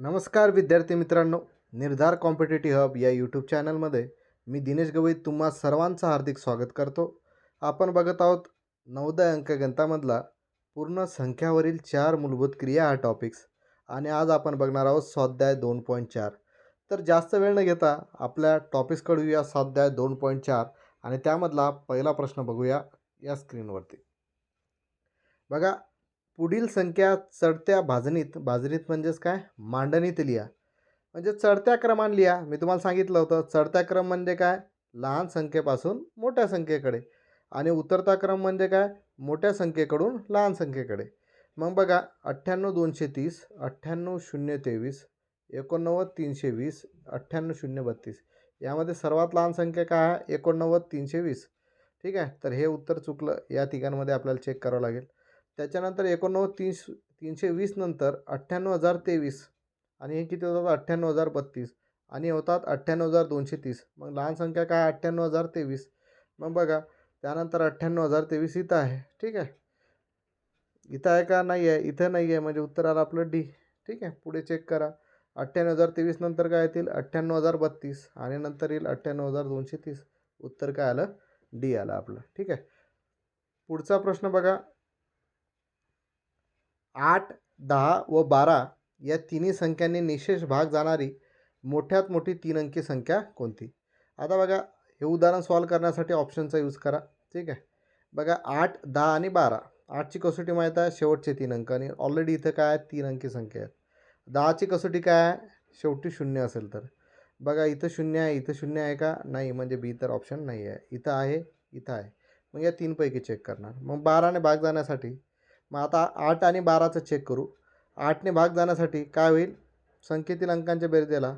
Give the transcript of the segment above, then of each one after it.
नमस्कार विद्यार्थी मित्रांनो निर्धार कॉम्पिटेटिव्ह हब या यूट्यूब चॅनलमध्ये मी दिनेश गवई तुम्हा सर्वांचं हार्दिक स्वागत करतो. आपण बघत आहोत नवोदय अंकगणतामधला पूर्ण संख्यावरील चार मूलभूत क्रिया हा टॉपिक्स आणि आज आपण बघणार आहोत स्वाध्याय दोन पॉईंट चार. तर जास्त वेळ न घेता आपल्या टॉपिक्सकडे येऊया स्वाध्याय दोन पॉईंट चार आणि त्यामधला पहिला प्रश्न बघूया या स्क्रीनवरती बघा पुढील संख्या चढत्या भाजणीत भाजणीत म्हणजेच काय? मांडणीत लिहा. म्हणजे चढत्या क्रमाने लिहा. मी तुम्हाला सांगितलं होतं चढत्या क्रम म्हणजे काय? लहान संख्येपासून मोठ्या संख्येकडे. आणि उतरता क्रम म्हणजे काय? मोठ्या संख्येकडून लहान संख्येकडे. मग बघा अठ्ठ्याण्णव दोनशे तीस अठ्ठ्याण्णव शून्य तेवीस एकोणनव्वद तीनशे वीस अठ्ठ्याण्णव शून्य बत्तीस. यामध्ये सर्वात लहान संख्या काय आहे? एकोणनव्वद तीनशे वीस. ठीक आहे? तर हे उत्तर चुकलं. या तिघांमध्ये आपल्याला चेक करावं लागेल. त्याच्यानंतर एकोणनव्वद तीनश तीनशे वीस नंतर अठ्ठ्याण्णव हजार तेवीस आणि हे किती होतात? अठ्ठ्याण्णव हजार बत्तीस आणि होतात अठ्ठ्याण्णव हजार दोनशे तीस. मग लहान संख्या काय? अठ्ठ्याण्णव हजार तेवीस. मग बघा त्यानंतर अठ्ठ्याण्णव हजार तेवीस इथं आहे. ठीक आहे? इथं आहे का? नाही आहे इथं नाही आहे म्हणजे उत्तर आलं आपलं डी ठीक आहे? पुढे चेक करा. अठ्ठ्याण्णव हजार तेवीस नंतर काय येतील? अठ्ठ्याण्णव हजार बत्तीस आणि नंतर येईल अठ्ठ्याण्णव हजार दोनशे तीस. उत्तर काय आलं? डी आलं आपलं. ठीक आहे? पुढचा प्रश्न बघा. आठ दहा व बारा या तिन्ही संख्यांनी निशेष भाग जाणारी मोठ्यात मोठी तीन अंकी संख्या कोणती? आता बघा हे उदाहरण सॉल्व करण्यासाठी ऑप्शनचा यूज करा. ठीक आहे? बघा आठ दहा आणि बारा. आठची कसोटी माहीत आहे? शेवटचे तीन अंक. आणि ऑलरेडी इथं काय आहे तीन अंकी संख्या आहेत. दहाची कसोटी काय आहे? शेवटी शून्य असेल तर. बघा इथं शून्य आहे इथं शून्य आहे का? नाही म्हणजे बी तर ऑप्शन नाही आहे इथं आहे इथं आहे. मग या तीनपैकी चेक करणार. मग बाराने भाग जाण्यासाठी मग आता आठ आणि बाराचं चेक करू. आठने भाग जाण्यासाठी काय होईल? संख्येतील अंकांच्या बेरजेला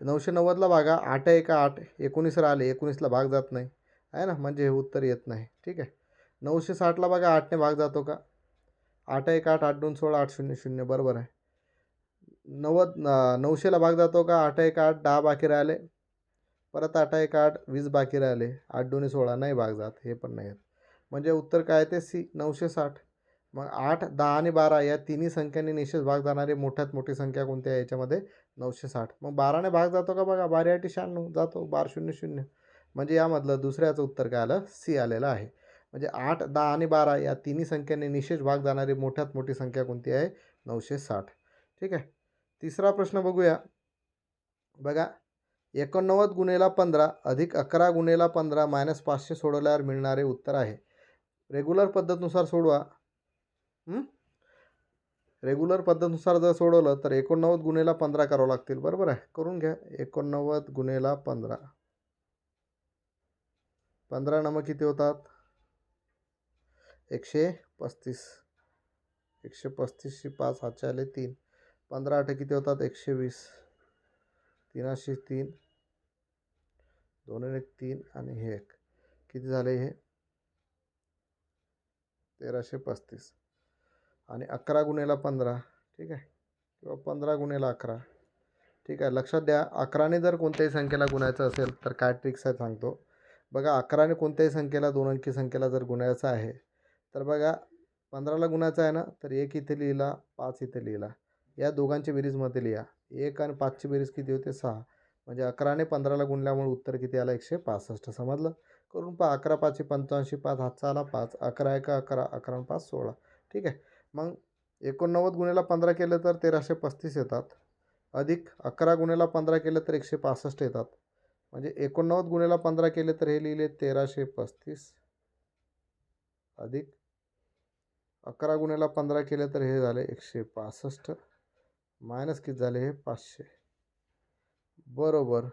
नऊशे नव्वदला भागा. आठ एका आठ. एकोणीस राहिले एकोणीसला भाग जात नाही. आहे ना? म्हणजे हे उत्तर येत नाही. ठीक आहे. नऊशे साठला बघा आठने भाग जातो का? आठ एक आठ. आठ दोन सोळा. आठ शून्य शून्य. बरोबर आहे. नव्वद नऊशेला भाग जातो का? आठ एक आठ. दहा बाकी राहिले. परत आठ एक आठ. वीस बाकी राहिले. आठ दोन्ही सोळा. नाही भाग जात. हे पण नाही आहेत म्हणजे उत्तर काय ते? सी. नऊशे साठ. मग आठ दहा आणि बारा या तिन्ही संख्यांनी निश्चित भाग जाणारी मोठ्यात मोठी संख्या कोणती आहे? याच्यामध्ये नऊशे साठ. मग बाराने भाग जातो का बघा? बारा आठी शहाण्णव जातो. बार शून्य शून्य. म्हणजे यामधलं दुसऱ्याचं उत्तर काय आलं? सी आलेलं आहे. म्हणजे आठ दहा आणि बारा या तिन्ही संख्यांनी निशेष भाग जाणारी मोठ्यात मोठी संख्या कोणती आहे? नऊशे साठ. ठीक आहे? तिसरा प्रश्न बघूया. बघा. एकोणनव्वद गुन्हेला पंधरा अधिक अकरा गुन्हेला पंधरा मायनस पाचशे सोडवल्यावर मिळणारे उत्तर आहे. रेग्युलर पद्धतीनुसार सोडवा. रेग्युलर पद्धतनुसार जर सोडवलं तर एकोणनव्वद गुन्हेला पंधरा करावं लागतील. बरोबर आहे? करून घ्या. एकोणनव्वद गुन्हेला पंधरा. पंधरा नमं किती होतात? एकशे पस्तीस. एकशे पस्तीसशे पाच हातचे आले तीन. पंधरा आठ किती होतात? एकशे वीस. तीनाशे तीन. दोन एक तीन आणि हे एक. किती झाले हे? तेराशे पस्तीस. आणि अकरा गुन्हेला पंधरा ठीक आहे? किंवा पंधरा गुणेला अकरा. ठीक आहे लक्षात द्या अकराने जर कोणत्याही संख्येला गुणायचं असेल तर काय ट्रिक्स आहे सांगतो. बघा अकराने कोणत्याही संख्येला दोन अंकी संख्येला जर गुणायचं आहे तर बघा पंधराला गुणायचं आहे ना तर एक इथे लिहिला पाच इथे लिहिला. या दोघांची बेरीजमध्ये लिहा. एक आणि पाचची बेरीज किती होते? सहा. म्हणजे अकराने पंधराला गुणल्यामुळे उत्तर किती आलं? एकशे पासष्ट. समजलं? करून पहा अकरा पाचशे पंचाऐंशी पाच हातचा आला पाच. अकरा एका अकरा अकरा पाच सोळा. ठीक आहे? मग एकोणनव्वद गुन्हेला पंधरा केलं तर तेराशे पस्तीस येतात. अधिक अकरा गुन्हेला पंधरा केलं तर एकशे पासष्ट येतात. म्हणजे एकोणनव्वद गुन्हेला पंधरा केले तर हे लिहिले तेराशे पस्तीस. अधिक अकरा गुन्हेला पंधरा केले तर हे झाले एकशे पासष्ट. मायनस किती झाले हे? पाचशे. बरोबर.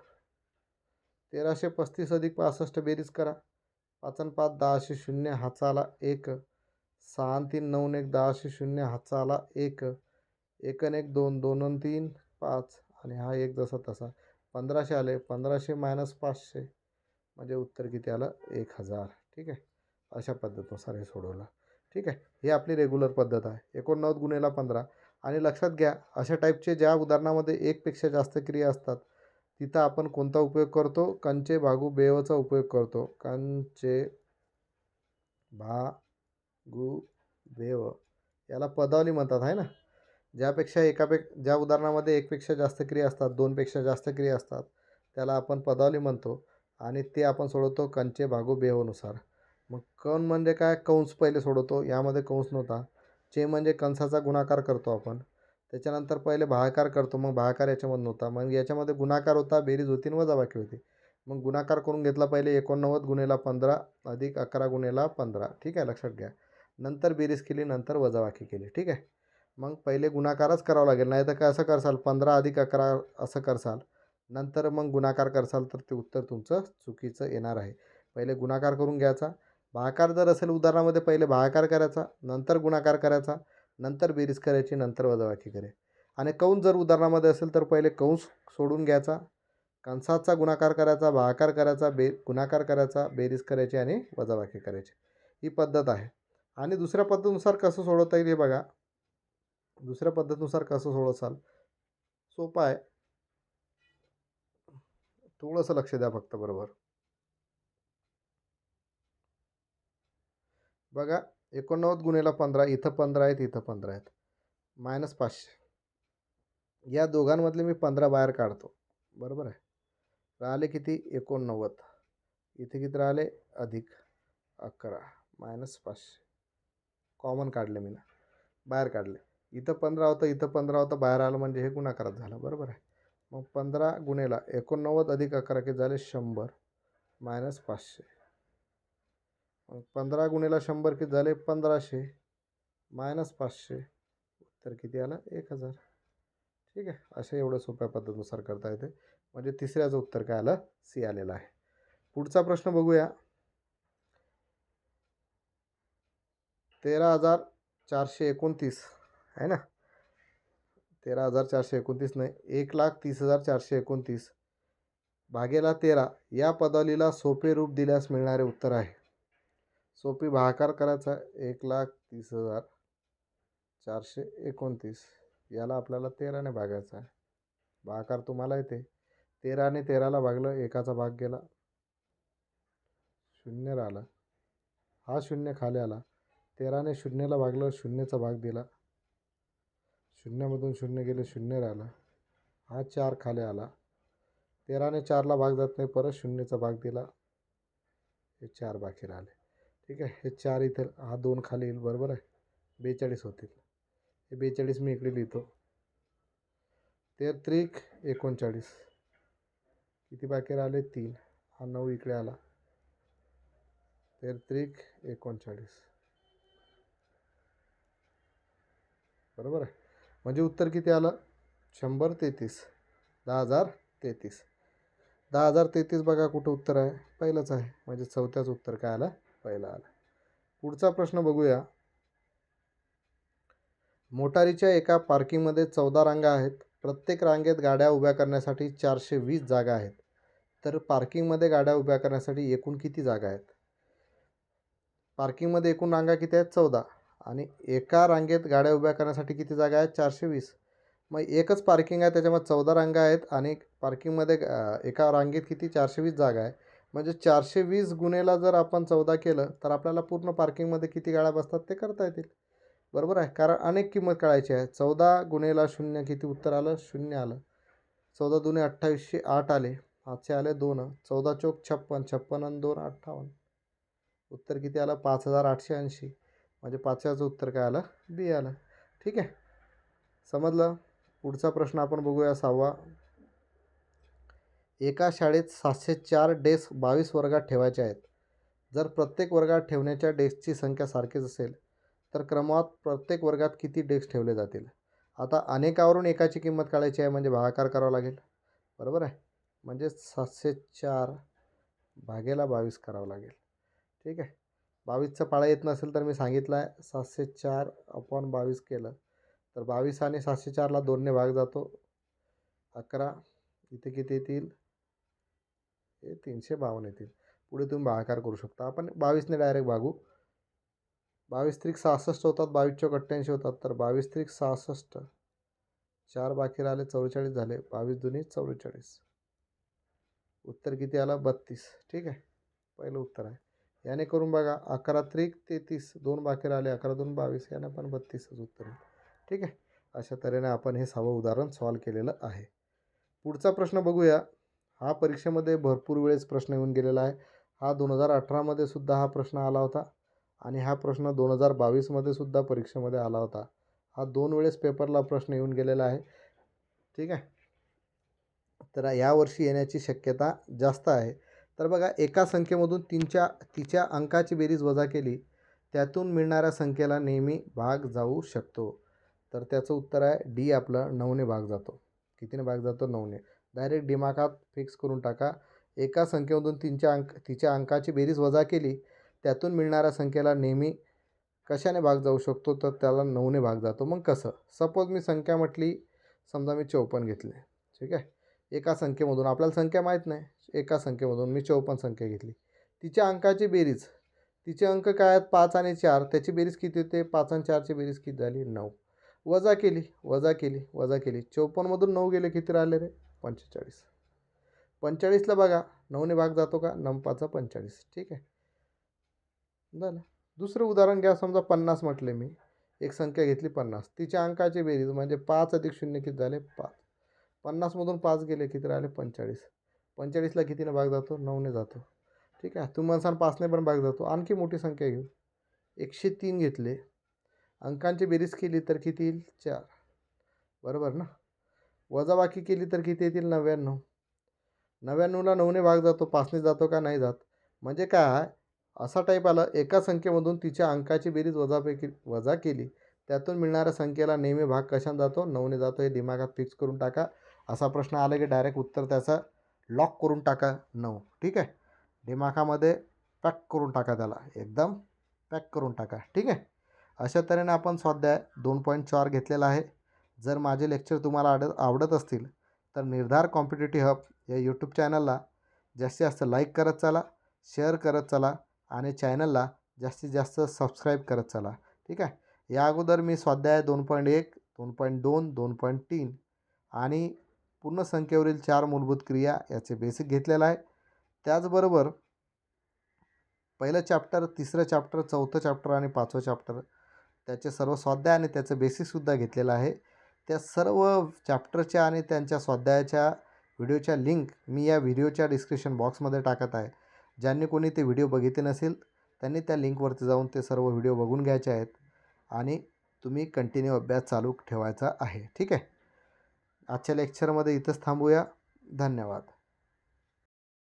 तेराशे पस्तीस अधिक पासष्ट बेरीज करा. पाचन पाच दहाशे शून्य. हाचा एक. सहा तीन नऊ एक दहाशे शून्य हाचा आला एक. एकन एक दोन दोन तीन पाच. आणि हा एक जसा तसा. पंधराशे आले. पंधराशे मायनस पाचशे. म्हणजे उत्तर किती आलं? एक हजार. ठीक आहे? अशा पद्धतीनुसार हे सोडवलं. ठीक आहे? ही आपली रेग्युलर पद्धत आहे. एकोणनव्वद गुन्हेला पंधरा. आणि लक्षात घ्या अशा टाईपचे ज्या उदाहरणामध्ये एकपेक्षा जास्त क्रिया असतात तिथं आपण कोणता उपयोग करतो? कंचे भागू बेवचा उपयोग करतो. कंचे भा गुबेव याला पदावली म्हणतात आहे ना? ज्यापेक्षा एकापेक ज्या उदाहरणामध्ये एकपेक्षा जास्त क्रिया असतात दोनपेक्षा जास्त क्रिया असतात त्याला आपण पदावली म्हणतो आणि ते आपण सोडवतो कंचे भागू बेहोनुसार मग कण म्हणजे काय? कंस पहिले सोडवतो यामध्ये कंस नव्हता. चे म्हणजे कंसाचा गुणाकार करतो आपण. त्याच्यानंतर पहिले भागाकार करतो मग भागाकार याच्यामध्ये नव्हता मग याच्यामध्ये गुणाकार होता बेरीज होती आणि वजाबाकी होती. मग गुणाकार करून घेतला पहिले एकोणनव्वद गुणेला पंधरा अधिक अकरा गुणेला पंधरा. ठीक आहे लक्षात घ्या. नंतर बेरीज केली नंतर वजाबाकी केली. ठीक आहे? मग पहिले गुणाकारच करावं लागेल. नाही तर काय असं करसाल? पंधरा अधिक अकरा असं करसाल. नंतर मग गुणाकार करसाल तर ते उत्तर तुमचं चुकीचं येणार आहे. पहिले गुणाकार करून घ्यायचा. भाकार जर असेल उदाहरणामध्ये पहिले भाकार करायचा नंतर गुणाकार करायचा नंतर बेरीज करायची नंतर वजाबाकी करे आणि कौंस जर उदाहरणामध्ये असेल तर पहिले कंस सोडून घ्यायचा. कंसाचा गुणाकार करायचा भाकार करायचा बे गुणाकार करायचा बेरीज करायची आणि वजाबाकी करायची. ही पद्धत आहे. आणि दुसऱ्या पद्धतीनुसार कसं सोडवता येईल हे बघा. दुसऱ्या पद्धतीनुसार कसं सोडवसाल सोपं आहे. थोडंसं लक्ष द्या फक्त बरोबर. बघा एकोणनव्वद गुणेला पंधरा इथं पंधरा आहेत इथं पंधरा आहेत. मायनस पाचशे. या दोघांमधले मी पंधरा बाहेर काढतो. बरोबर आहे? राहिले किती? एकोणनव्वद. इथे किती राहिले? अधिक अकरा. मायनस पाचशे. कॉमन काढले मी ना बाहेर काढले. इथं पंधरा होतं इथं पंधरा होतं बाहेर आलं म्हणजे हे गुणाकारात झालं. बरोबर आहे? मग पंधरा गुणेला एकोणनव्वद अधिक अकरा की झाले शंभर मायनस पाचशे. मग पंधरा गुणेला शंभर की झाले पंधराशे मायनस पाचशे. उत्तर किती आलं? एक हजार. ठीक आहे. अशा एवढं सोप्या पद्धतीनुसार करता येते. म्हणजे तिसऱ्याचं उत्तर काय आलं? सी आलेलं आहे. पुढचा प्रश्न बघूया. तेरा हजार चारशे एकोणतीस आहे ना? तेरा हजार चारशे एकोणतीस नाही एक लाख तीस हजार चारशे एकोणतीस. भागेला तेरा या पदावलीला सोपे रूप दिल्यास मिळणारे उत्तर आहे. सोपी भाकार करायचा एक लाख तीस हजार चारशे एकोणतीस. याला आपल्याला तेराने भागायचा आहे. भाकार तुम्हाला येते. तेराने तेराला भागलं एकाचा भाग गेला. शून्य राहिला. हा शून्य खाली आला. तेराने शून्याला भागलं शून्यचा भाग दिला. शून्यामधून शून्य गेले शून्य राहिला. हा चार खाली आला. तेराने चारला भाग जात नाही परत शून्यचा भाग दिला. हे चार बाकी राहिले. ठीक आहे हे चार इथं हा दोन खाली येईल बरोबर आहे? बेचाळीस होतील. हे बेचाळीस मी इकडे लिहितो. तेर त्रिक एकोणचाळीस. किती बाकी राहिले? तीन. हा नऊ इकडे आला. तेर त्रिक एकोणचाळीस. बरोबर आहे. म्हणजे उत्तर किती आलं? शंभर तेहतीस. दहा हजार तेहतीस. दहा हजार तेहतीस बघा कुठं उत्तर आहे. पहिलंच आहे. म्हणजे चौथ्याच उत्तर काय आलं? पहिलं आलं. पुढचा प्रश्न बघूया. मोटारीच्या एका पार्किंगमध्ये चौदा रांगा आहेत. प्रत्येक रांगेत गाड्या उभ्या करण्यासाठी चारशे वीस जागा आहेत. तर पार्किंगमध्ये गाड्या उभ्या करण्यासाठी एकूण किती जागा आहेत? पार्किंगमध्ये एकूण रांगा किती आहेत? चौदा. आणि एका रांगेत गाड्या उभ्या करण्यासाठी किती जागा आहेत? चारशे वीस. मग एकच पार्किंग आहे त्याच्यामध्ये चौदा रांगा आहेत आणि पार्किंगमध्ये एका रांगेत किती? चारशे वीस जागा आहे. म्हणजे चारशे वीस गुन्हेला जर आपण चौदा केलं तर आपल्याला पूर्ण पार्किंगमध्ये किती गाड्या बसतात ते करता येतील. बरोबर आहे? कारण अनेक किंमत कळायची आहे. चौदा गुन्हेला शून्य किती उत्तर आलं? शून्य आलं. चौदा दुने अठ्ठावीसशे आठ आले. पाचशे आले दोन. चौदा चौक छप्पन. छप्पन आणि दोन अठ्ठावन्न. उत्तर किती आलं? पाच हजार आठशे ऐंशी. म्हणजे पाचव्याचं उत्तर काय आलं? बी आलं. ठीक आहे. समजलं? पुढचा प्रश्न आपण बघूया सहावा. एका शाळेत सातशे चार डेस्क बावीस वर्गात ठेवायचे आहेत. जर प्रत्येक वर्गात ठेवण्याच्या डेस्कची संख्या सारखीच असेल तर क्रमात प्रत्येक वर्गात किती डेस्क ठेवले जातील? आता अनेकावरून एकाची किंमत काढायची आहे म्हणजे भागाकार करावा लागेल. बरोबर आहे? म्हणजे सातशे चार भागेला बावीस करावं लागेल. ठीक आहे. बावीसचा पाळा येत नसेल तर मी सांगितलं आहे सातशे चार अपॉन बावीस केलं. तर बावीस आणि सातशे चारला दोनने भाग जातो. अकरा इथे किती येतील? हे तीनशे बावन्न येतील. पुढे तुम्ही भागाकार करू शकता. आपण बावीसने डायरेक्ट भागू. बावीस त्रिक सहासष्ट होतात बावीस चौक अठ्ठ्याऐंशी होतात. तर बावीस त्रिक सहासष्ट चार बाकी राहिले चव्वेचाळीस झाले. बावीस दुनी चव्वेचाळीस. उत्तर किती आलं? बत्तीस. ठीक आहे. पहिलं उत्तर आहे. याने करून बघा अकरा त्रिक तेहतीस दोन बाकी राहिले अकरा दोन बावीस याने पण बत्तीसच उत्तर ठीक आहे? अशा तऱ्हेने आपण हे सहावं उदाहरण सॉल्व केलेलं आहे. पुढचा प्रश्न बघूया. हा परीक्षेमध्ये भरपूर वेळेस प्रश्न येऊन गेलेला आहे. हा दोन हजार अठरामध्ये सुद्धा हा प्रश्न आला होता आणि हा प्रश्न दोन हजार बावीसमध्ये सुद्धा परीक्षेमध्ये आला होता. हा दोन वेळेस पेपरला प्रश्न येऊन गेलेला आहे. ठीक आहे? तर यावर्षी येण्याची शक्यता जास्त आहे. तर बघा एका संख्येमधून तीनच्या तिच्या अंकाची बेरीज वजा केली त्यातून मिळणाऱ्या संख्येला नेहमी भाग जाऊ शकतो. तर त्याचं उत्तर आहे डी आपलं नऊने भाग जातो. कितीने भाग जातो? नऊने. डायरेक्ट दिमागात फिक्स करून टाका. एका संख्येमधून तीनच्या अंक तिच्या अंकाची बेरीज वजा केली त्यातून मिळणाऱ्या संख्येला नेहमी कशाने भाग जाऊ शकतो? तर त्याला नऊने भाग जातो. मग कसं? सपोज मी संख्या म्हटली समजा मी चौपन्न घेतले. ठीक आहे? एका संख्येमधून. आपल्याला संख्या माहीत नाही. एका संख्येमधून. मी चौपन्न संख्या घेतली. तिच्या अंकाची बेरीज. तिचे अंक काय आहेत? पाच आणि चार. त्याची बेरीज किती होते? पाच आणि चारची बेरीज किती झाली? नऊ. वजा केली. वजा केली. वजा केली. चौपन्नमधून नऊ गेले किती राहिले रे? पंचेचाळीस. पंचेचाळीसला बघा. नऊने भाग जातो का? नऊ पाचा पंचेचाळीस. ठीक आहे. झालं. दुसरं उदाहरण घ्या. समजा पन्नास म्हटले मी. एक संख्या घेतली पन्नास. तिच्या अंकाची बेरीज म्हणजे पाच अधिक शून्य किती झाले? पाच. पन्नासमधून पाच गेले किती राहिले पंचेचाळीस. पंचेचाळीसला कितीने भाग जातो? नऊने जातो. ठीक आहे? तुम्ही म्हणसान पाचने पण भाग जातो. आणखी मोठी संख्या घेऊ. एकशे तीन घेतले. अंकांची बेरीज केली तर किती येईल? चार. बरोबर ना? वजाबाकी केली तर किती येतील? नव्याण्णव. नव्याण्णवला नऊने भाग जातो. पाचने जातो का? नाही जात. म्हणजे काय? असा टाईप आलं. एका संख्येमधून तिच्या अंकाची बेरीज वजापैकी वजा केली. त्यातून मिळणाऱ्या संख्येला नेहमी भाग कशाने जातो? नऊने जातो. हे दिमागात फिक्स करून टाका. असा प्रश्न आला की डायरेक्ट उत्तर त्याचं लॉक करून टाका नऊ. ठीक आहे? दिमाखामध्ये पॅक करून टाका त्याला. एकदम पॅक करून टाका. ठीक आहे? अशा तऱ्हेने आपण स्वाध्याय दोन पॉईंट चार घेतलेला आहे. जर माझे लेक्चर तुम्हाला आड आवडत असतील तर निर्धार कॉम्पिटेटिव्ह हब या यूट्यूब चॅनलला जास्तीत जास्त लाईक करत चला शेअर करत चला आणि चॅनलला जास्तीत जास्त सबस्क्राईब करत चला. ठीक आहे? या अगोदर मी स्वाध्याय दोन पॉईंट एक दोन पॉईंट दोन दोन पॉईंट तीन आणि पूर्ण संख्येवरील चार मूलभूत क्रिया याचे बेसिक घेतलेलं आहे. त्याचबरोबर पहिलं चॅप्टर तिसरं चॅप्टर चौथं चॅप्टर आणि पाचवं चॅप्टर त्याचे सर्व स्वाध्याय आणि त्याचं बेसिकसुद्धा घेतलेलं आहे. त्या सर्व चॅप्टरच्या आणि त्यांच्या स्वाध्यायाच्या व्हिडिओच्या लिंक मी या व्हिडिओच्या डिस्क्रिप्शन बॉक्समध्ये टाकत आहे. ज्यांनी कोणी ते व्हिडिओ बघितले नसेल त्यांनी त्या लिंकवरती जाऊन ते सर्व व्हिडिओ बघून घ्यायचे आहेत आणि तुम्ही कंटिन्यू अभ्यास चालू ठेवायचा आहे. ठीक आहे? आजच्या लेक्चरमध्ये इथंच थांबूया. धन्यवाद.